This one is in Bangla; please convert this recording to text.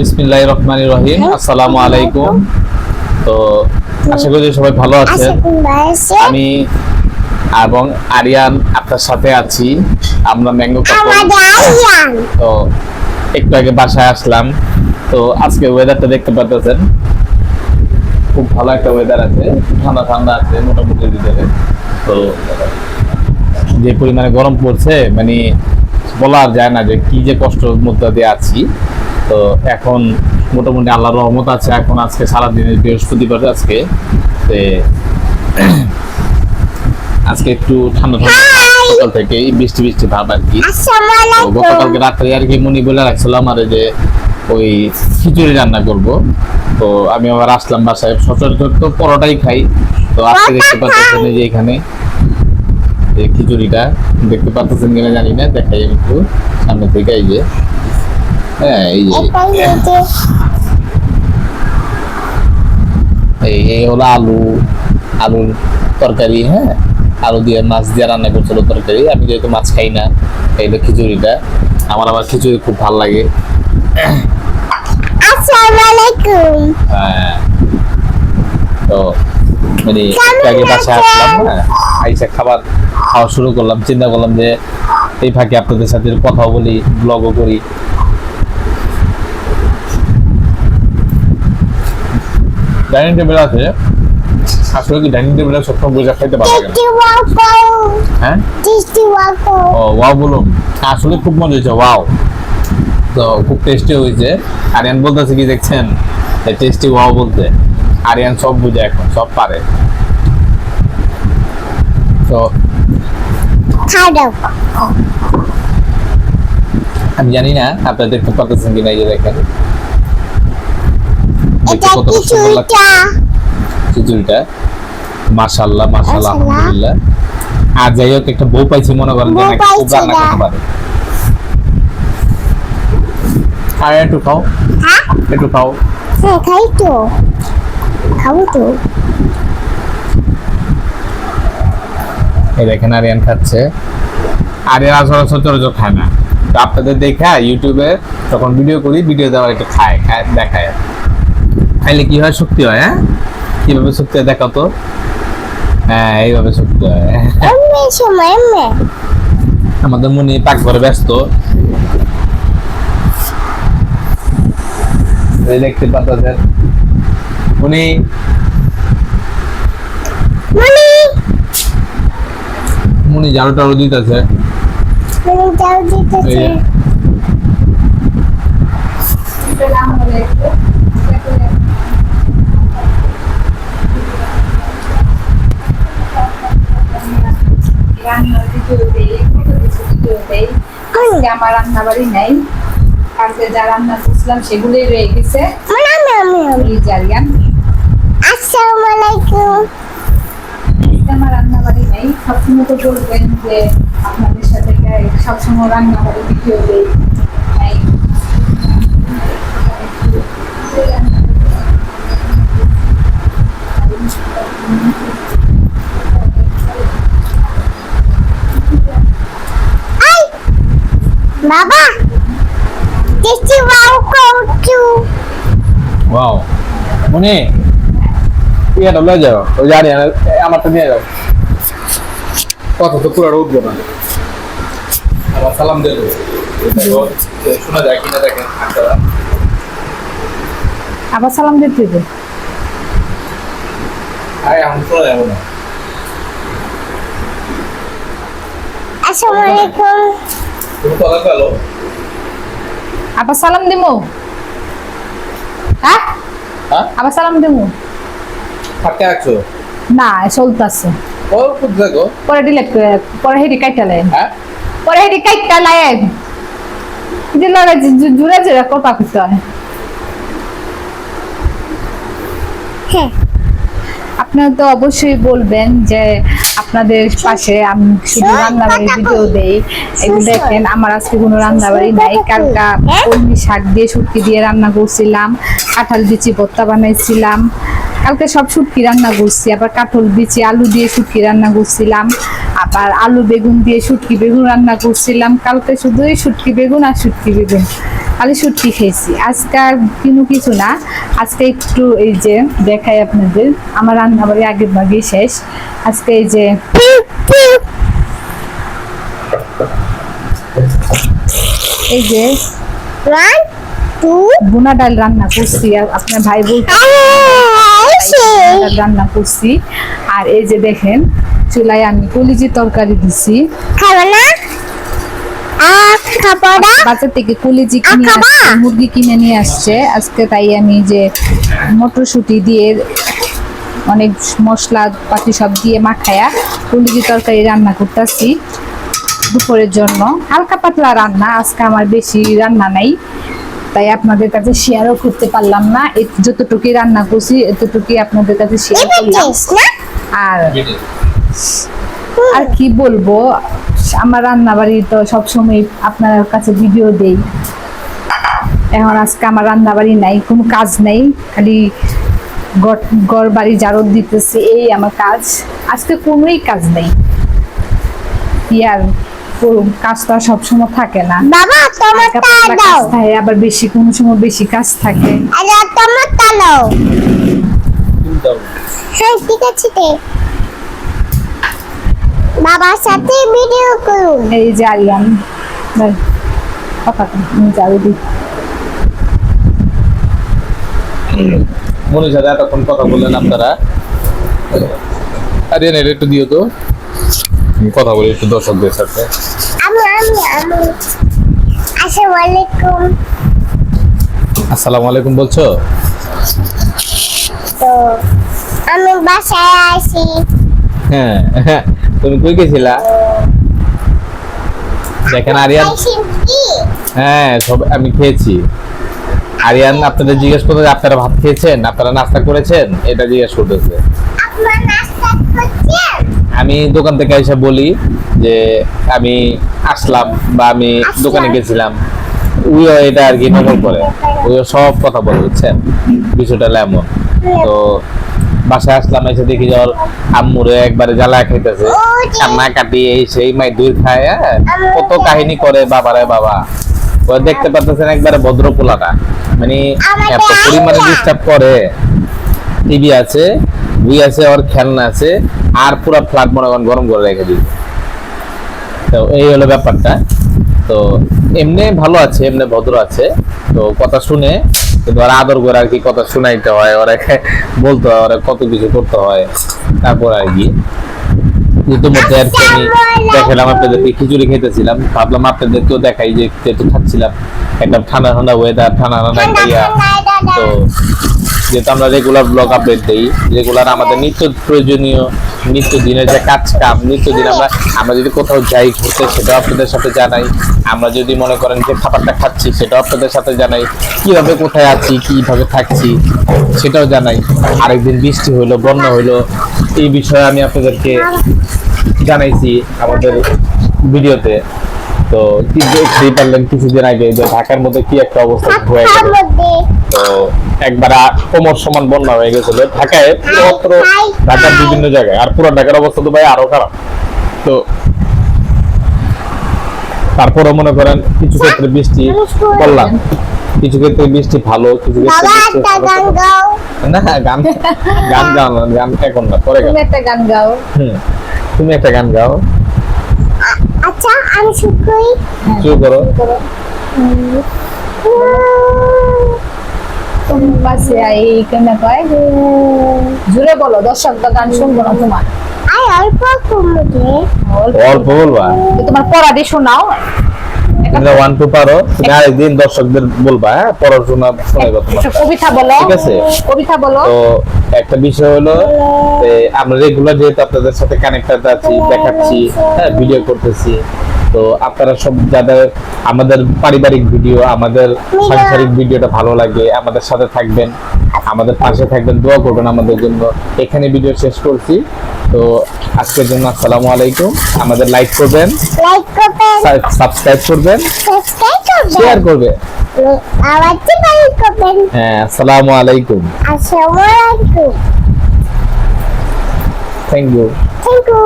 বিসমিল্লাহির রহমানির রহিম। আসসালামু আলাইকুম। তো আশা করি সবাই ভালো আছেন। আমি এবং আরিয়ান আপনার সাথে আছি। আমরা ম্যাঙ্গো তো একটু আগে বাসায় আসলাম। তো আজকে ওয়েদারটা দেখতে পাচ্ছেন খুব ভালো একটা ওয়েদার আছে। ঠান্ডা ঠান্ডা আছে মোটামুটি ভিতরে তো যে পরিমাণে গরম পড়ছে মানে বলা যায় না যে কি যে কষ্টের মধ্যে দিয়ে আছি। তো এখন মোটামুটি আল্লাহর রহমত আছে। এখন আজকে সারাদিনের বৃহস্পতিবার আজকে। আজকে একটু ঠান্ডা ঠান্ডা সকাল থেকে বৃষ্টি বৃষ্টি ভাব আর কি। গতকালকে রাত্রে আর কি মনি বলে রাখছিলাম আর যে ওই খিচুড়ি রান্না করব। তো আমি আবার আসলাম বাসায়। সচরাচর তো পরোটাই খাই। তো আজকে দেখতে পাচ্ছেন যে এখানে এই খিচুড়িটা। দেখতে পাচ্ছেন কিনা জানি না দেখাই আমি একটু। সামনে থেকে এই যে। হ্যাঁ এই যে। এই এই হলো আলু আলুর তরকারি হ্যাঁ? আলু দিয়ে মাছ দিয়ে রান্না করছিল তরকারি। আমি যেহেতু মাছ খাই না এই হলো খিচুড়িটা আমার আবার খিচুড়ি খুব ভালো লাগে। হ্যাঁ। তো মানে আগে আসলাম হ্যাঁ? আইসা খাবার খাওয়া শুরু করলাম। চিন্তা করলাম যে এই ফাঁকে আপনাদের সাথে কথা বলি ব্লগও করি। ডাইনিং টেবিল আছে। আসলে কি ডাইনিং টেবিলে সবসময় বসে খাইতে ভালো লাগে হ্যাঁ? ও ওয়াও বলুন। আসলে খুব মজা হয়েছে ওয়াও তো খুব টেস্টি হয়েছে। আরিয়ান বলতেছে কি দেখছেন? টেস্টি ওয়াও বলতে। আরিয়ান সব বুঝে এখন সব পারে। তো আমি জানি না আপনারা দেখতে পাচ্ছেন কিনা এই দেখেন। দেখতে কতটা সুন্দর লাগছে? খিচুড়িটা মাশাল্লাহ মাশাআল্লাহ। আলহামদুলিল্লাহ। আর যাই হোক একটা বউ পাইছি মনে করেন যে নাকি খুব রান্না করতে পারে আর একটু খাও। একটু খাও। খাই তো। খাব তো। এই দেখেন আরিয়ান খাচ্ছে। আরিয়ান খায় না। তো আপনাদের দেখা ইউটিউবে যখন ভিডিও করি ভিডিও দেওয়ার একটু খায় খায় দেখায়। খাইলে কি হয়? শক্তি হয় হ্যাঁ? কীভাবে শক্তি হয় দেখাও তো। হ্যাঁ এইভাবে শক্তি হয়। আমাদের মনি পাকঘরে ব্যস্ত। এই দেখতে পাচ্ছেন উনি মনি! মুনি ঝাড়ু টাড়ু দিতেছে। মনি দিতেছে। রান্নার ভিডিও দেই কত কিছু ভিডিও দেই। আজকে আমার রান্না বাড়ি নেই। কালকে যা রান্না করছিলাম সেগুলোই রয়ে গেছে। এই আসসালামু আলাইকুম। আমার রান্না বাড়ি নেই। সবসময় তো বলবেন যে আপনাদের সাথে সবসময় রান্না বাড়ি ভিডিও দেই। নাই বাবা টেস্টি ওয়াও করছু। ওয়াও মুনি ইয়েটা লয়ে যাও ওই জানি আমারটা নিয়ে যাও। কথা তো পুরো উঠবো না। আবার সালাম দেবো। শোনা যায় কিনা দেখেন আবার সালাম দিতে হবে আরে এখন শোনা যাব না। আসসালামু আলাইকুম। তুমি কথা গেলো আবার সালাম দিমু? হ্যাঁ? হ্যাঁ? আবার সালাম দিমু? ফাঁকে আছো? না চলতেছে। ও পরে ডিলেট করে পরে হেডি কাইটা লাই। হ্যাঁ? পরে হেডি কাইটা লাই। যে জুড়ে জুড়ে কথা করতে হয়। হ্যাঁ। আপনারা তো অবশ্যই বলবেন যে আপনাদের পাশে আমি শুধু রান্নাবাড়ি ভিডিও দেই। এগুলো দেখেন আমার আজকে কোনো রান্নাবাড়ি নাই। কালকা কলমি শাক দিয়ে শুটকি দিয়ে রান্না করছিলাম কাঁঠাল বিচি ভর্তা বানাইছিলাম। কালকে সব শুটকি রান্না করছি আবার কাঁঠাল বিচি আলু দিয়ে শুটকি রান্না করছিলাম আবার আলু বেগুন দিয়ে শুটকি বেগুন রান্না করছিলাম কালকে শুধুই শুটকি বেগুন আর শুটকি বেগুন খালি শুটকি খেয়েছি। আজকে আর কোনো কিছু না আজকে একটু এই যে দেখাই আপনাদের আমার রান্না বাড়ি আগের ভাগেই শেষ। আজকে এই যে এই যে বুনা ডাল রান্না করছি আর আপনার ভাই বলতে ডাল রান্না করছি। আর এই যে দেখেন চুলায় আমি কলিজি তরকারি দিছি। খাব না? বাজার থেকে কলিজি কিনে মুরগি কিনে নিয়ে আসছে। আজকে তাই আমি যে মটরশুঁটি দিয়ে অনেক মশলা পাতি সব দিয়ে মাখায়া কলিজি তরকারি রান্না করতেছি দুপুরের জন্য। হালকা পাতলা রান্না আজকে আমার বেশি রান্না নাই। তাই আপনাদের কাছে শেয়ারও করতে পারলাম না। যতটুকুই রান্না করছি এতটুকুই আপনাদের কাছে শেয়ার করলাম। আর আর কি বলব আমার রান্না বাড়ি তো সবসময় আপনার কাছে ভিডিও দেই। এখন আজকে আমার রান্না বাড়ি নাই কোনো কাজ নেই খালি ঘর- ঘর বাড়ি জারদ দিতেছে এই আমার কাজ। আজকে কোনোই কাজ নেই। কি আর কাজটা সবসময় থাকে না। বাবা তোমারটা দাও। আবার বেশি কোনো সময় বেশি কাজ থাকে। আরে তোমারটা দাও। হ্যাঁ ঠিক আছে তে বাবার সাথে ভিডিও করুন। এই যে আরিয়ান ভাই, কথাটা আমি জারু দিই। মনির সাথে এতক্ষণ কথা বললেন আপনারা। আরে না একটু দিও তো। কথা বলি একটু দর্শকদের সাথে। আমি আমি আমি। আসসালামু আলাইকুম আসসালামু আলাইকুম বলছো? তো আমি বাসায় আসি হ্যাঁ তুমি কই গেছিলা? দেখেন আরিয়ান। হ্যাঁ সব আমি খেয়েছি। আরিয়ান আপনাদের জিজ্ঞেস করতে আপনারা ভাত খেয়েছেন আপনারা নাস্তা করেছেন? এটা জিজ্ঞেস করতেছে। আপনার নাস্তা করছেন? আমি দোকান থেকে এসে বলি যে আমি আসলাম বা আমি দোকানে গেছিলাম। উইও এটা আর কি নকল করে। উইও সব কথা বলে বুঝছেন? বিষয়টা হলো এমন। তো বাসায় আসলাম এসে দেখি যে ওর আম্মুরে একবারে জ্বালা খাইতেছে। কান্না কাটি এই সেই মাই দুই খায় হ্যাঁ? কত কাহিনী করে বাবারে বাবা। ও দেখতে পাচ্ছেন একবারে ভদ্র পোলাটা মানে এত পরিমাণে ডিস্টার্ব করে। টিভি আছে। বই আছে, ওর খেলনা আছে, আর পুরো ফ্ল্যাট মনে করেন গরম করে রেখে দিই তো এই হলো ব্যাপারটা। তো এমনি ভালো আছে, এমনি ভদ্র আছে। তো কথা শুনে, কিন্তু ওরা আদর করে আর কি কথা শুনাইতে হয়, ওরা বলতে হয়, ওরা কত কিছু করতে হয়, তারপর আর কি। ইতিমধ্যে আর কি আমি দেখালাম আপনাদেরকে, খিচুড়ি খেতেছিলাম। ভাবলাম আপনাদেরকেও দেখাই যে যেহেতু খাচ্ছিলাম। একদম ঠান্ডা ঠান্ডা ওয়েদার ঠান্ডা ঠান্ডা একটা তো যেহেতু আমরা রেগুলার ব্লগ আপডেট দিই রেগুলার আমাদের নিত্য প্রয়োজনীয়, নিত্য দিনের যে কাজ কাম নিত্য দিন আমরা আমরা যদি কোথাও যাই ঘুরতে, সেটাও আপনাদের সাথে জানাই। আমরা যদি মনে করেন যে খাবারটা খাচ্ছি, সেটাও আপনাদের সাথে জানাই। কীভাবে কোথায় আছি, কীভাবে থাকছি, সেটাও জানাই। আরেকদিন বৃষ্টি হইল, বন্যা হইল, এই বিষয়ে আমি আপনাদেরকে জানাইছি আমাদের ভিডিওতে। তো কি দেখতেই পারলেন কিছুদিন আগে, যে ঢাকার মধ্যে কি একটা অবস্থা হয়ে গেল। তো একবার কোমর সমান বন্যা হয়ে গেছিল ঢাকায় পুরোত্র ঢাকার বিভিন্ন জায়গায় আর পুরো ঢাকার অবস্থা তো ভাই আরও খারাপ। তো তারপরে মনে করেন কিছু ক্ষেত্রে বৃষ্টি করলাম কিছু ক্ষেত্রে বৃষ্টি ভালো কিছু ক্ষেত্রে না গান গান গাও না, গান এখন না পরে তুমি একটা গান গাও। হুম। তুমি একটা গান গাও। আচ্ছা আমি শুরু করো। তুমি পাশে এই কেন কয়? জুড়ে বলো দর্শক তো গান শুনব না তোমার? আই অল্প বলবা? তোমার পড়া দিয়ে শোনাও। তুমি ওয়ান টু পারো। তুমি আরেকদিন দর্শকদের বলবা হ্যাঁ? পড়াশোনা শোনাইবা তোমার। কবিতা বলো। ঠিক আছে। কবিতা বলো। তো একটা বিষয় হলো যে আমরা রেগুলার যেহেতু আপনাদের সাথে কানেক্টেড আছি দেখাচ্ছি হ্যাঁ ভিডিও করতেছি তো আপনারা সব যাদের আমাদের পারিবারিক ভিডিও আমাদের সাংসারিক ভিডিওটা ভালো লাগে আমাদের সাথে থাকবেন আমাদের পাশে থাকবেন দোয়া করবেন আমাদের জন্য। এখানে ভিডিও শেষ করছি। তো আজকের জন্য আসসালামু আলাইকুম। আমাদের লাইক করবেন লাইক করবেন সাবস্ক্রাইব করবেন সাবস্ক্রাইব করবেন। শেয়ার করবেন। করবেন লাইক করবেন? হ্যাঁ আসসালামু আলাইকুম। আসসালামু আলাইকুম। Thank you thank you